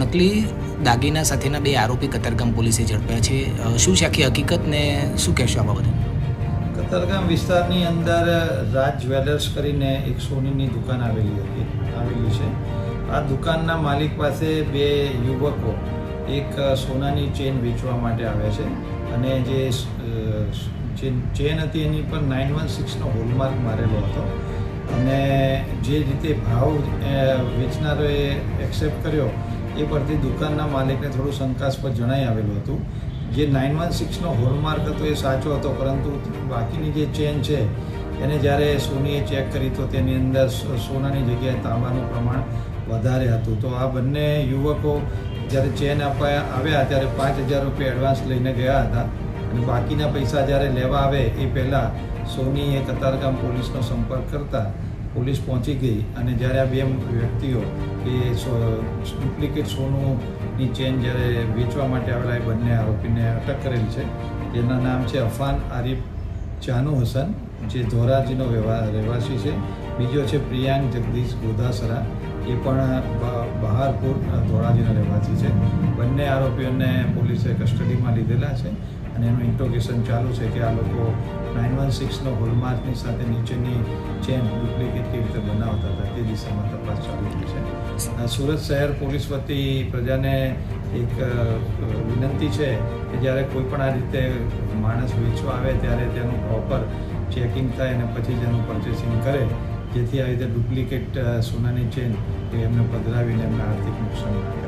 નકલી દાગીના સાથેના બે આરોપી કતારગામ પોલીસે ઝડપ્યા છે. શું છે આખી હકીકત ને શું કહેશો આ બાબતે? કતારગામ વિસ્તારની અંદર રાજ જ્વેલર્સ કરીને એક સોનીની દુકાન આવેલી હતી, આવેલી છે. આ દુકાનના માલિક પાસે બે યુવકો એક સોનાની ચેન વેચવા માટે આવે છે અને જે ચેન હતી એની પર નાઇન વન સિક્સનો હોલમાર્ક મારેલો હતો. અને જે રીતે ભાવ વેચનારોએ એક્સેપ્ટ કર્યો એ પરથી દુકાનના માલિકને થોડું શંકાસ્પદ જણાઈ આવેલું હતું. જે નાઇન વન સિક્સનો હોલમાર્ક હતો એ સાચો હતો, પરંતુ બાકીની જે ચેન છે, એને જ્યારે સોનીએ ચેક કરી તો તેની અંદર સોનાની જગ્યાએ તાંબાનું પ્રમાણ વધારે હતું. તો આ બંને યુવકો જ્યારે ચેન આપવા આવ્યા, ત્યારે પાંચ હજાર રૂપિયા એડવાન્સ લઈને ગયા હતા. અને બાકીના પૈસા જ્યારે લેવા આવે, એ પહેલાં સોનીએ કતારગામ પોલીસનો સંપર્ક કરતા પોલીસ પહોંચી ગઈ અને જ્યારે આ બે વ્યક્તિઓ એ ડુપ્લિકેટ સોનુંની ચેન જ્યારે વેચવા માટે આવેલા એ બંને આરોપીને અટક કરેલી છે. તેના નામ છે અફાન આરિફ ચાનુ હસન, જે ધોરાજીનો રહેવાસી છે. બીજો છે પ્રિયાંક જગદીશ ગોધાસરા એ પણ બહારપુર ધોરાજીનો રહેવાસી છે. બંને આરોપીઓને પોલીસે કસ્ટડીમાં લીધેલા છે. અને એનું ઇન્ટ્રોગેશન ચાલુ છે કે આ લોકો નાઇન વન સિક્સનો હોલમાર્કની સાથે નીચેની ચેન ડુપ્લિકેટ કેવી રીતે બનાવતા હતા તે દિશામાં તપાસ ચાલુ થઈ છે. સુરત શહેર પોલીસ વતી પ્રજાને એક વિનંતી છે કે જ્યારે કોઈ પણ આ રીતે માણસ વેચવા આવે ત્યારે તેનું પ્રોપર ચેકિંગ થાય અને પછી જ એનું કરે, જેથી આવી રીતે ડુપ્લિકેટ સોનાની ચેન એ એમને પધરાવીને એમને આર્થિક નુકસાન ના કરે.